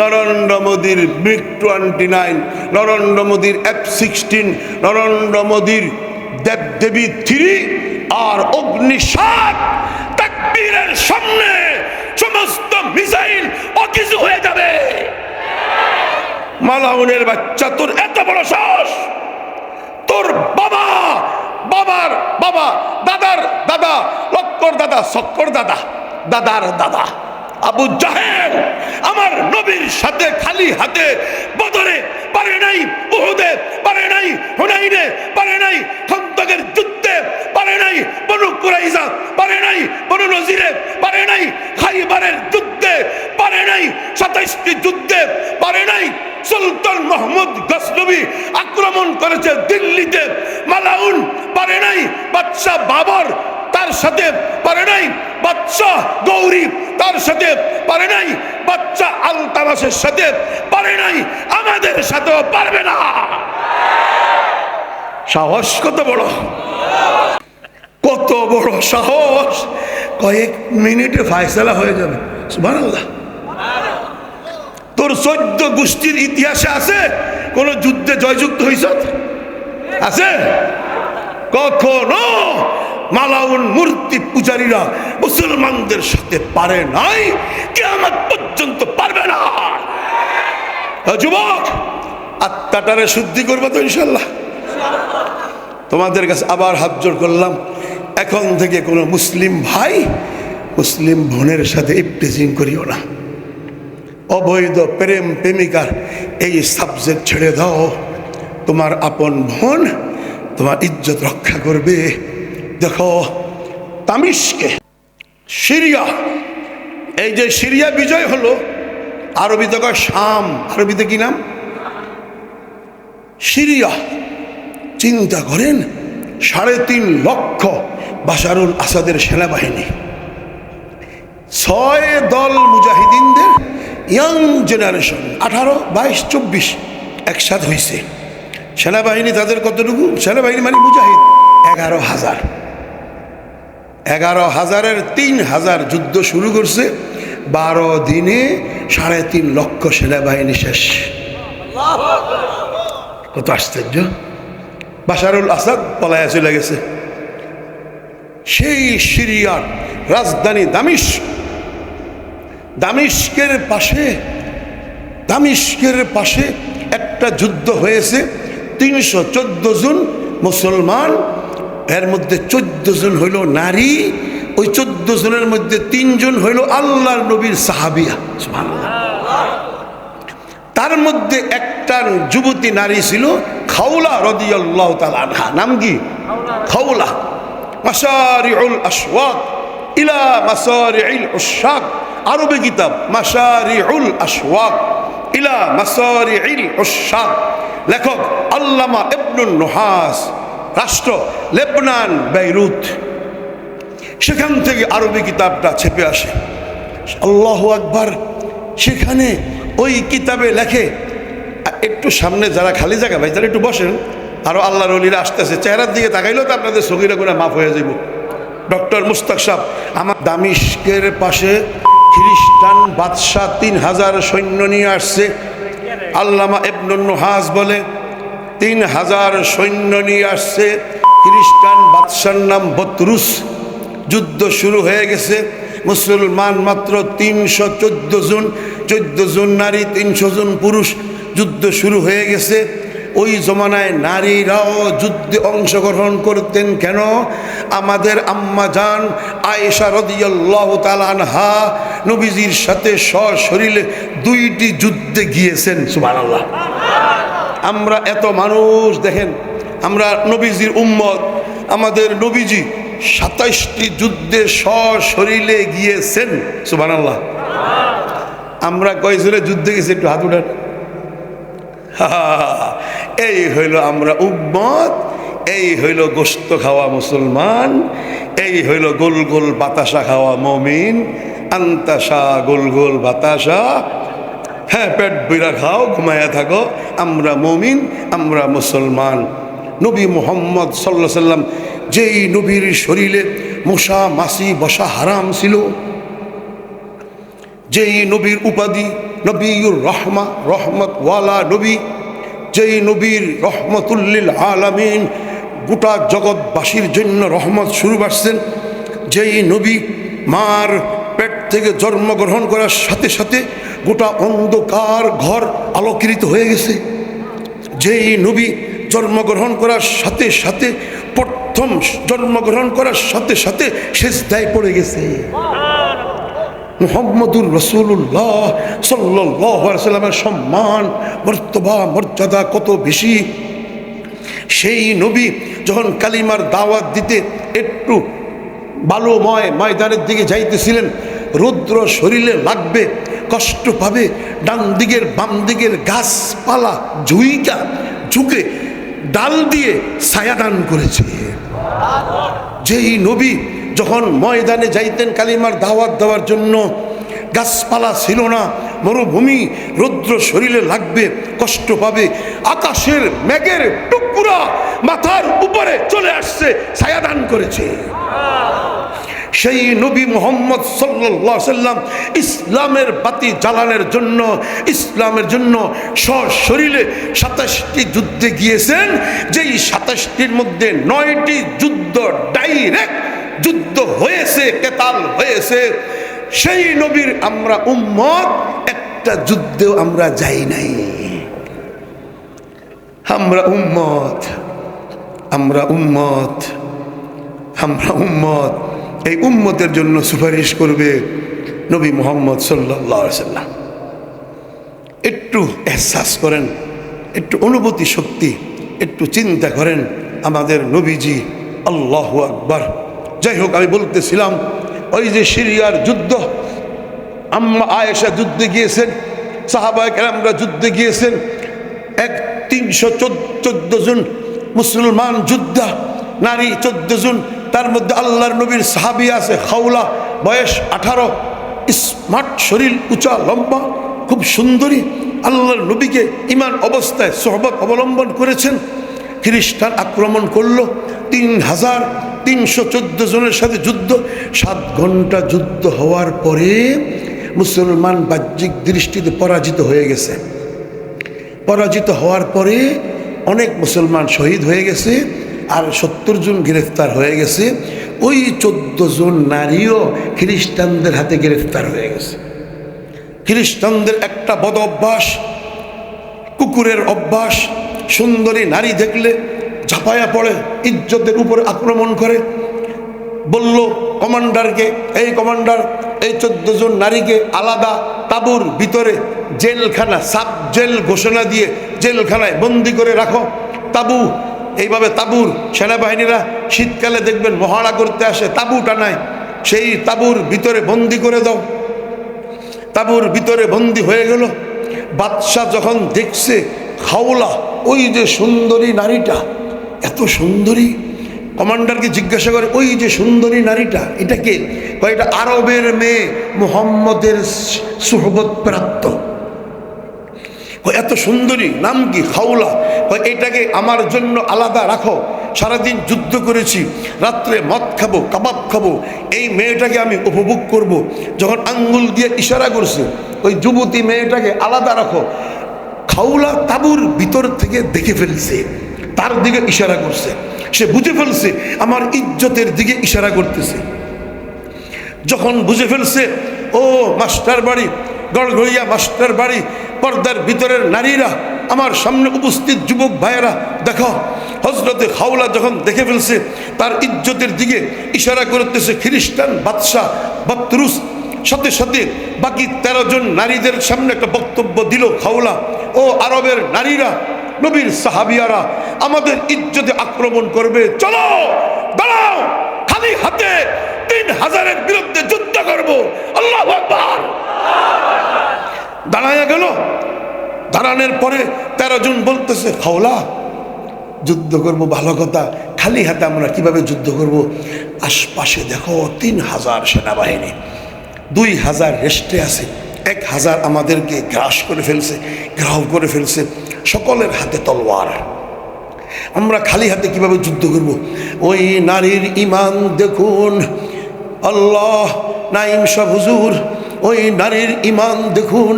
নরেন্দ্র মোদীর brick twenty nine, Narendra মোদীর F sixteen, Narendra মোদীর দেবদেবী থ্রি আর অগ্নি সাত তাকবীরের সামনে সমস্ত মিসাইল অকিছু হয়ে যাবে। মালাউনের বাচ্চা, তোর এত বড় সাহস? তোর বাবা, বাবার বাবা, দাদার দাদা, লক্কর দাদা, সক্কর দাদা, দাদার দাদা। আবু জাহেল, আমার সাথে খালি হাতে বদরে পারে নাই উহুদে পারে নাই হুনাইনে পারে নাই খন্দকের যুদ্ধে পারে নাই বনু কুরাইজা পারে নাই বনু নজিরে পারে নাই খাইবারের যুদ্ধে পারে নাই সাতাইশটি যুদ্ধে পারে নাই সুলতান মোহাম্মদ গসনবী আক্রমণ করেছে দিল্লিতে মালাউন পারে নাই বাদশাহ বাবর তার সাথে পারে নাই বাদশাহ গৌরী তার সাথে পারে নাই বাচ্চা আলতাবাসের সাথে পারে নাই, আমাদের সাথেও পারবে না। সাহস কত বড়? কত বড় সাহস? কয়েক মিনিটে ফায়সালা হয়ে যাবে। তোর চোদ্দ গোষ্ঠীর ইতিহাসে আছে? কোন যুদ্ধে জয়যুক্ত হয়েছ আছে? কখনো মালাউন মূর্তি পূজারীরা মুসলমানদের সাথে পারে নাই? কেমন পর্যন্ত যুবক, আত্মাটারে শুদ্ধি করব তো ইনশাল্লাহ তোমাদের কাছে আবার হাত জোর করলাম। এখন থেকে কোনো মুসলিম ভাই, মুসলিম বোনের সাথে ইপটিজিং করিও না। অবৈধ প্রেম প্রেমিকার এই সাবজেক্ট ছেড়ে দাও। তোমার আপন বোন তোমার ইজ্জত রক্ষা করবে। দেখো, তামিশকে, সিরিয়া। এই যে সিরিয়া বিজয় হলো আরবিতে কয় শাম, আরবিতে কি নাম? সিরিয়া। চিন্তা করেন, সাড়ে তিন লক্ষ বাশারুল আসাদের সেনাবাহিনী। ছয় দল মুজাহিদিনদের ইয়াং জেনারেশন, আঠারো, বাইশ, চব্বিশ একসাথ হয়েছে সেনাবাহিনী তাদের কতটুকু? সেনাবাহিনী মানে মুজাহিদ, এগারো হাজার। এগারো হাজারের তিন হাজার যুদ্ধ শুরু করছে। বারো দিনে সাড়ে তিন লক্ষ সেনাবাহিনী শেষ। কত আশ্চর্য। বাশারুল আসাদ পলায়া চলে গেছে। সেই সিরিয়ার রাজধানী দামিশ। দামিস্কের পাশে দামিস্কের পাশে একটা যুদ্ধ হয়েছে। তিনশো চোদ্দ জন মুসলমান, এর মধ্যে চোদ্দ জন হইল নারী ওই চোদ্দ জনের মধ্যে তিনজন হইল আল্লাহর নবীর সাহাবিয়া। তার মধ্যে একটা যুবতী নারী ছিল খাউলা রদিয়াল্লাহ আনহা। নাম কি? মাসারিউল আসওয়াক ইলা মাসারিউল উশাক আরবি কিতাব মাসারিউল আসওয়াক ইলা মাসারিউল উশাক লেখক আল্লামা ইবনুন নুহাস রাষ্ট্র লেবনান বেইরুত। সেখান থেকে আরবি কিতাবটা ছেপে আসে। আল্লাহ আকবার, সেখানে ওই কিতাবে লেখে, একটু সামনে যারা খালি জায়গা, ভাই তারা একটু বসেন আরও আল্লাহর অলিরা আসতেছে, চেহারার দিকে তাকাইলেও তো আপনাদের সগিরা করে মাফ হয়ে যাব ডক্টর মুস্তাক সাহ, আমার দামিস্কের পাশে খ্রিস্টান বাদশাহ তিন হাজার সৈন্য নিয়ে আসছে। আল্লামা এবনুল হাজ বলে, তিন হাজার সৈন্য নিয়ে আসছে, খ্রিস্টান বাদশার নাম বতরুস যুদ্ধ শুরু হয়ে গেছে। মুসলমান মাত্র তিনশো চোদ্দ জন চোদ্দ জন নারী, তিনশো জন পুরুষ যুদ্ধ শুরু হয়ে গেছে। ওই জমানায় নারীরাও যুদ্ধে অংশগ্রহণ করতেন কেন? আমাদের আম্মা জান আয়েশা রদিয়াল্লাহ তালানহা নবীজির সাথে সশরীরে দুইটি যুদ্ধে গিয়েছেন। সুবহানাল্লাহ। আমরা এত মানুষ, দেখেন, আমরা নবীজির উম্মত, আমাদের নবীজি সাতাইশটি যুদ্ধে সশরীরে গিয়েছেন সুবান আল্লাহ আমরা কয়জনে যুদ্ধে গেছি, একটু হাত উঠান। এই হইল আমরা উম্মত, এই হইল গোস্ত খাওয়া মুসলমান, এই হইল গোল গোল বাতাসা খাওয়া মমিন, আন্তাসা গোল গোল বাতাসা। হ্যাঁ পেট বিরা খাও ঘুমায়া থাকো, আমরা মমিন, আমরা মুসলমান। নবী মোহাম্মদ সাল্লাহ সাল্লাম যেই নবীর শরীরে মশা মাসি, বসা হারাম ছিল, যেই নবীর উপাধি নবীর রহমা রহমত ওয়ালা নবী, যেই নবীর রহমতুল্লিল আলামিন, গোটা জগৎবাসীর জন্য রহমত শুরু বাড়ছেন যেই নবী মার পেট থেকে জন্মগ্রহণ করার সাথে সাথে গোটা অন্ধকার ঘর আলোকিত হয়ে গেছে, যেই নবী জন্মগ্রহণ করার সাথে সাথে প্রথম জন্মগ্রহণ করার সাথে সাথে শেষ দায় পড়ে গেছে। মুহাম্মদুর রসুল্লাহ সাল্লামের সম্মান, মর্তবা, মর্যাদা কত বেশি? সেই নবী যখন কালিমার দাওয়াত দিতে একটু বালুময় ময়দানের দিকে যাইতেছিলেন, রুদ্র শরীরে লাগবে, কষ্ট পাবে, ডান দিকের বাম দিকের গাছপালা ঝুইটা ঝুঁকে ডাল দিয়ে ছায়া দান করেছে। যেই নবী যখন ময়দানে যাইতেন কালিমার দাওয়াত দেওয়ার জন্য, গাছপালা ছিল না, মরুভূমি রৌদ্র শরীরে লাগবে, কষ্ট পাবে, আকাশের মেঘের টুকরা মাথার উপরে চলে আসছে, ছায়াদান করেছে। সেই নবী মোহাম্মদ সাল্লাহ সাল্লাম ইসলামের বাতি জ্বালানোর জন্য, ইসলামের জন্য সশরীরে সাতাশটি যুদ্ধে গিয়েছেন, যেই সাতাশটির মধ্যে নয়টি যুদ্ধ ডাইরেক্ট যুদ্ধ হয়েছে, কেতাল হয়েছে। সেই নবীর আমরা উম্মত, একটা যুদ্ধেও আমরা যাই নাই। আমরা উম্মত আমরা উম্মত আমরা উম্মত। এই উম্মতের জন্য সুপারিশ করবে নবী মোহাম্মদ সাল্লাহ সাল্লাম। একটু এহসাস করেন, একটু অনুভূতি শক্তি, একটু চিন্তা করেন, আমাদের নবীজি আল্লাহ আকবার। যাই হোক, আমি বলতেছিলাম, ওই যে সিরিয়ার যুদ্ধ, আম্মা আয়েশা যুদ্ধে গিয়েছেন, সাহাবায় কেরামরা যুদ্ধে গিয়েছেন, এক তিনশো চোদ্দ জন মুসলমান যোদ্ধা, নারী চোদ্দ জন তার মধ্যে আল্লাহর নবীর সাহাবি আছে খাউলা বয়স আঠারো, স্মার্ট শরীর, উঁচা, লম্বা, খুব সুন্দরী। আল্লাহর নবীকে ইমান অবস্থায় সহবত অবলম্বন করেছেন। খ্রিস্টান আক্রমণ করল, তিন হাজার তিনশো চোদ্দ জনের সাথে যুদ্ধ। সাত ঘণ্টা যুদ্ধ হওয়ার পরে মুসলমান বাহ্যিক দৃষ্টিতে পরাজিত হয়ে গেছে। পরাজিত হওয়ার পরে অনেক মুসলমান শহীদ হয়ে গেছে। আর সত্তর জন গ্রেফতার হয়ে গেছে। ওই চোদ্দ জন নারীও খ্রিস্টানদের হাতে গ্রেফতার হয়ে গেছে। খ্রিস্টানদের একটা বদ অভ্যাস, কুকুরের অভ্যাস, সুন্দরী নারী দেখলে ঝাঁপায়া পড়ে, ইজ্জতের উপরে আক্রমণ করে। বলল, কমান্ডারকে, এই কমান্ডার, এই চোদ্দ জন নারীকে আলাদা তাবুর ভিতরে জেলখানা, সাব জেল ঘোষণা দিয়ে জেলখানায় বন্দি করে রাখো। তাবু এইভাবে তাবুর সেনাবাহিনীরা শীতকালে দেখবেন মহাড়া করতে আসে তাবু টানায় সেই তাবুর ভিতরে বন্দি করে দাও। তাবুর ভিতরে বন্দি হয়ে গেল। বাদশাহ যখন দেখছে খাওলা ওই যে সুন্দরী নারীটা, এত সুন্দরী। কমান্ডারকে জিজ্ঞাসা করে, ওই যে সুন্দরী নারীটা, এটা কে? এটা আরবের মেয়ে মুহাম্মদের সুহবত প্রাপ্ত। এত সুন্দরী, নাম কি? কয় এটাকে আমার জন্য আলাদা রাখো। সারাদিন যুদ্ধ করেছি, রাত্রে মদ খাব, কাবাব খাব। এই মেয়েটাকে আমি উপভোগ করব। যখন আঙ্গুল দিয়ে ইশারা করছে, ওই যুবতী মেয়েটাকে আলাদা রাখো। খাওলা তাবুর ভিতর থেকে দেখে ফেলছে, তার দিকে ইশারা করছে। সে বুঝে ফেলছে, আমার ইজ্জতের দিকে ইশারা করতেছে। যখন বুঝে ফেলছে, ও মাস্টার বাড়ি গড়গড়িয়া মাস্টার বাড়ি, পর্দার ভিতরের নারীরা, আমার সামনে উপস্থিত যুবক ভাইয়েরা, দেখো হজরতে খাওলা যখন দেখে ফেলছে, তার ইজ্জতের দিকে ইশারা করতেছে খ্রিস্টান বাদশাহ বাত্রুস সাথে সাথে বাকি তেরো জন নারীদের সামনে একটা বক্তব্য দিল খাওলা, ও আরবের নারীরা, নবীর সাহাবিয়ারা, আমাদের ইজ্জতে আক্রমণ করবে, চলো, দাঁড়াও, খালি হাতে তিন হাজারের বিরুদ্ধে যুদ্ধ করব, আল্লাহ দাঁড়াইয়া গেল। দাঁড়ানোর পরে তেরো জন বলতেছে খাওলা যুদ্ধ করব, ভালো কথা। খালি হাতে আমরা কীভাবে যুদ্ধ করব? আশপাশে দেখো, তিন হাজার সেনাবাহিনী, দুই হাজার রেস্টে আছে, এক হাজার আমাদেরকে গ্রাস করে ফেলছে গ্রাহ করে ফেলছে, সকলের হাতে তলোয়ার। আমরা খালি হাতে কীভাবে যুদ্ধ করব? ওই নারীর ইমান দেখুন, আল্লাহ নাইম শাহ হুজুর, ওই নারীর ইমান দেখুন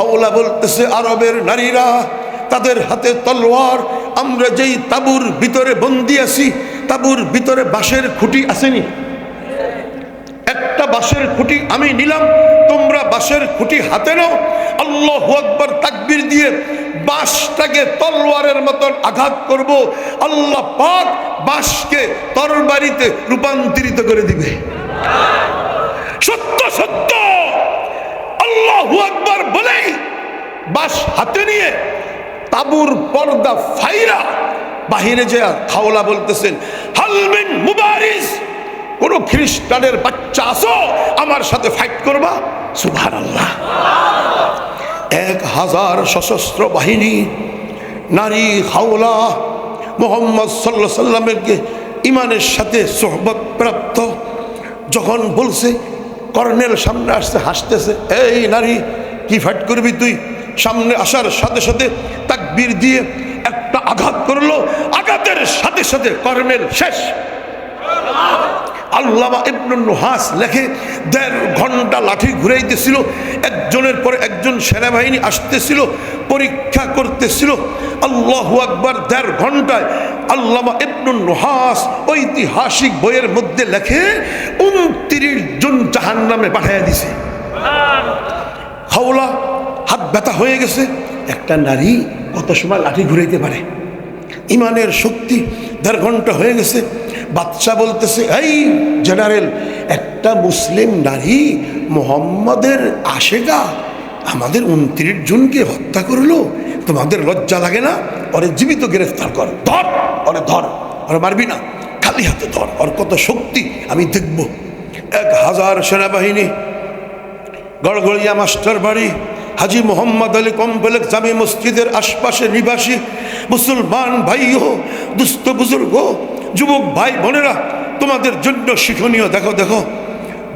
খাওলা বলতেছে আরবের নারীরা, তাদের হাতে তলোয়ার। আমরা যেই তাবুর ভিতরে বন্দি আছি, তাবুর ভিতরে বাঁশের খুঁটি আসেনি। একটা বাঁশের খুঁটি আমি নিলাম, তোমরা বাঁশের খুঁটি হাতে নাও। আল্লাহ আকবর তাকবির দিয়ে বাঁশটাকে তলোয়ারের মতন আঘাত করব। আল্লাহ পাক বাঁশকে তরবারিতে রূপান্তরিত করে দিবে। সত্য সত্য! আল্লাহ আকবর বলেই বাস হাতে নিয়ে তাবুর পর্দা ফাইরা বাহিরে যে খাওলা বলতেছেন হালমিন মুবারিস কোন খ্রিস্টানের বাচ্চা আসো, আমার সাথে ফাইট করবা? সুভান আল্লাহ এক হাজার সশস্ত্র বাহিনী, নারী হাওলা মোহাম্মদ সাল্লা সাল্লামেরকে ইমানের সাথে সোহবত প্রাপ্ত যখন বলছে, কর্নেল সামনে আসতে হাসতেছে, এই নারী কি ফাইট করবি তুই? সামনে আসার সাথে সাথে তাকবীর দিয়ে একটা আঘাত করল। আঘাতের সাথে সাথে কর্মের শেষ। আল্লামা ইবনুল নুহাস লেখে, দেড় ঘণ্টা লাঠি ঘুরাইতেছিল, একজনের পরে একজন সেনাবাহিনী আসতেছিল, পরীক্ষা করতেছিল। আল্লাহ আকবার দেড় ঘন্টায় আল্লামা ইবনুল নুহাস ঐতিহাসিক বইয়ের মধ্যে লেখে, উনত্রিশ জন জাহান নামে পাঠাইয়া দিছে। হাওলা হাত ব্যথা হয়ে গেছে। একটা নারী কত সময় লাঠি ঘুরাইতে পারে? ইমানের শক্তি দেড় ঘণ্টা হয়ে গেছে। বাচ্চা বলতেছে, এই জেনারেল, একটা মুসলিম নারী মোহাম্মদের আশেগা আমাদের উনত্রিশ জনকে হত্যা করল। তোমাদের লজ্জা লাগে না? ওরে জীবিত গ্রেফতার কর, ধর, ওরে ধর, ওরে মারবি না। খালি হাতে ধর, ওর কত শক্তি আমি দেখব। এক হাজার সেনাবাহিনী গড়গড়িয়া মাস্টার বাড়ি, হাজি মোহাম্মদ আলী কমপ্লেক্স জামি মসজিদের আশপাশে নিবাসী মুসলমান ভাইও দুস্থ বুজুর্গ, যুবক ভাই বোনেরা, তোমাদের জন্য শিক্ষণীয়, দেখো দেখো,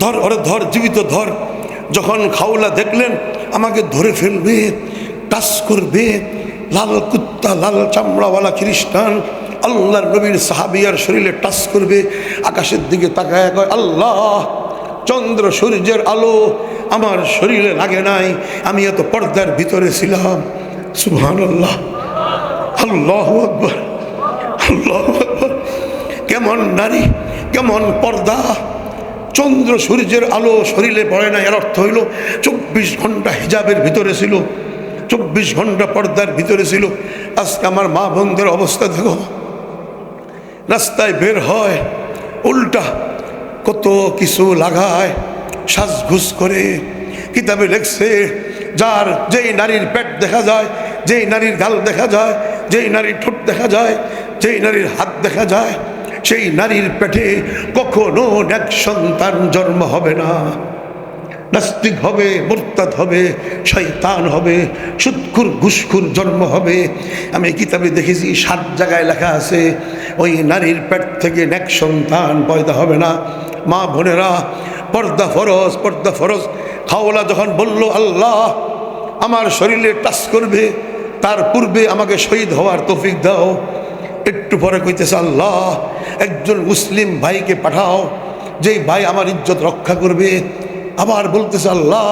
ধর, ওরে ধর, জীবিত ধর, যখন খাওলা দেখলেন, আমাকে ধরে ফেলবে, টাচ করবে, লাল কুত্তা, লাল চামড়াওয়ালা খ্রিস্টান, আল্লাহর নবীর সাহাবিয়ার শরীরে টাচ করবে, আকাশের দিকে তাকায়, কয়, আল্লাহ চন্দ্র সূর্যের আলো আমার শরীরে লাগে নাই, আমি এত পর্দার ভিতরে ছিলাম। সুহান আল্লাহ আল্লাহ আকবর। আল্লাহ কেমন নারী, কেমন পর্দা। চন্দ্র সূর্যের আলো শরীরে পড়ে না এর অর্থ হইল চব্বিশ ঘণ্টা হিজাবের ভিতরে ছিল, চব্বিশ ঘণ্টা পর্দার ভিতরে ছিল। আজকে আমার মা বোনদের অবস্থা দেখো। রাস্তায় বের হয়, উল্টা কত কিছু লাগায় সাজঘুস করে কিতাবে লেখছে, যার যেই নারীর পেট দেখা যায়, যেই নারীর গাল দেখা যায়, যেই নারীর ঠোঁট দেখা যায়, যেই নারীর হাত দেখা যায়, সেই নারীর পেটে কখনো এক সন্তান জন্ম হবে না। নাস্তিক হবে, মোরতাদ হবে, শয়তান হবে, সুৎখুর ঘুষখুর জন্ম হবে। আমি কিতাবে দেখেছি, সাত জায়গায় লেখা আছে, ওই নারীর পেট থেকে নেক সন্তান পয়দা হবে না। মা বোনেরা, পর্দা ফরজ পর্দা ফরজ। খাওলা যখন বলল, আল্লাহ, আমার শরীরে টাচ করবে, তার পূর্বে আমাকে শহীদ হওয়ার তৌফিক দাও। একটু পরে কইতেছে, আল্লাহ, একজন মুসলিম ভাইকে পাঠাও, যেই ভাই আমার ইজ্জত রক্ষা করবে আবার বলতেছে, আল্লাহ,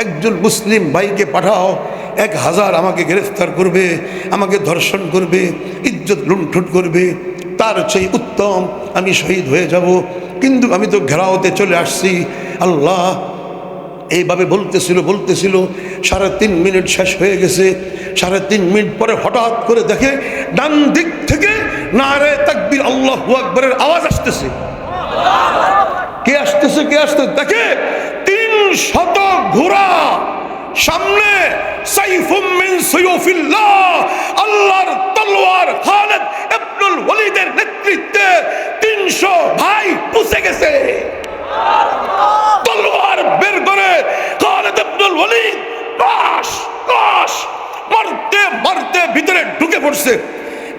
একজন মুসলিম ভাইকে পাঠাও, এক হাজার আমাকে গ্রেফতার করবে, আমাকে ধর্ষণ করবে, ইজ্জত লুণ্ঠন করবে, তার সেই উত্তম আমি শহীদ হয়ে যাব। কিন্তু আমি তো ঘেরাওতে চলে আসছি। আল্লাহ এইভাবে বলতেছিল বলতেছিল, সাড়ে তিন মিনিট শেষ হয়ে গেছে। সাড়ে তিন মিনিট পরে হঠাৎ করে দেখে ডান দিক থেকে নারে তাকবির আল্লাহ আকবরের আওয়াজ আসতেছে। কে আসতেছে কে আসতেছে? দেখে শত ঘোড়া সামনে মিন আল্লাহর তলোয়ার খালেদ ওয়ালিদের নেতৃত্বে 300 ভাই পুষে গেছে। তলোয়ার বের করে খালেদ ওয়ালিদ মারতে মারতে ভিতরে ঢুকে পড়ছে।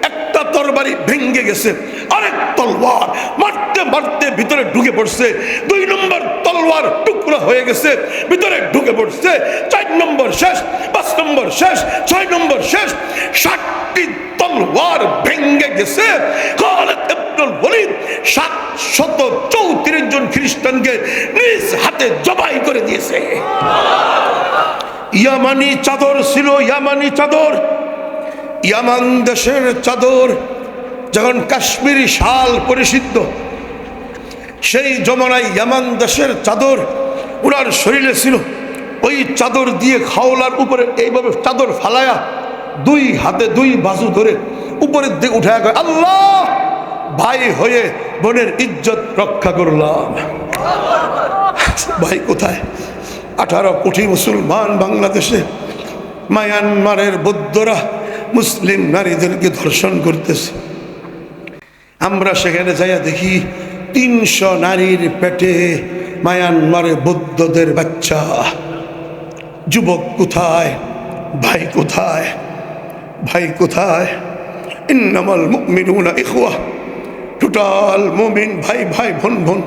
একটা তরবারি ভেঙ্গে গেছে, আরেক তলোয়ার মারতে মারতে ভিতরে ঢুকে পড়ছে। দুই নম্বর তলোয়ার টুকরা হয়ে গেছে, ভিতরে ঢুকে পড়ছে। চার নম্বর শেষ, পাঁচ নম্বর শেষ, ছয় নম্বর শেষ ষাটটি তলোয়ার ভেঙ্গে গেছে। চৌত্রিশ জন খ্রিস্টানকে হাতে জবাই করে দিয়েছে। ইয়ামানি চাদর ছিল, ইয়ামানি চাদর। ইয়ামান দেশের চাদর, যখন কাশ্মীরি শাল পরিষিদ্ধ সেই জমানায় ইয়ামান দেশের চাদর ওনার শরীরে ছিল। ওই চাদর দিয়ে খাওলার উপরে এইভাবে চাদর ফালায়া দুই হাতে দুই বাজু ধরে উপরের দিকে উঠায় কয়, আল্লাহ, ভাই হয়ে বোনের ইজ্জত রক্ষা করলাম। ভাই কোথায়? আঠারো কোটি মুসলমান বাংলাদেশে, মায়ানমারের বৌদ্ধরা মুসলিম নারীদেরকে ধর্ষণ করতেছে। আমরা সেখানে যাইয়া দেখি তিনশো নারীর পেটে মায়ানমারে বৌদ্ধদের বাচ্চা। যুবক কোথায়? ভাই কোথায়? ভাই কোথায়? ইন্নামাল মুমিনুনা ইখওয়া। টোটাল মুমিন ভাই ভাই ভন বোন।